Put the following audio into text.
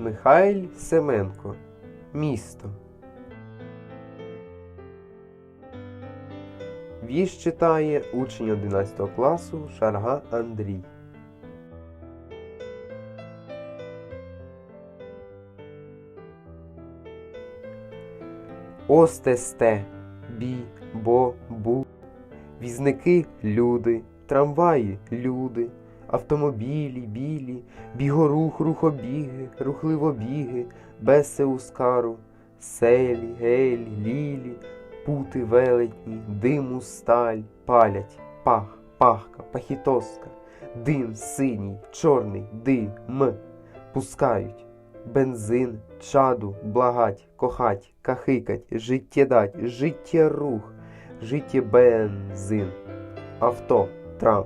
Михайль Семенко. Місто. Вірш читає учень 11 класу Шарга Андрій. Остесте, бі, бо, бу. Візники люди, трамваї люди, автомобілі, білі, бігорух, рухобіги, рухливобіги, бесеускару, селі, гелі, лілі, пути велетні, диму сталь, палять, пах, пахка, пахітоска, дим синій, чорний, дим, пускають. Бензин, чаду, благать, кохать, кахикать, життєдать, життєрух, життєбензин, авто, трам,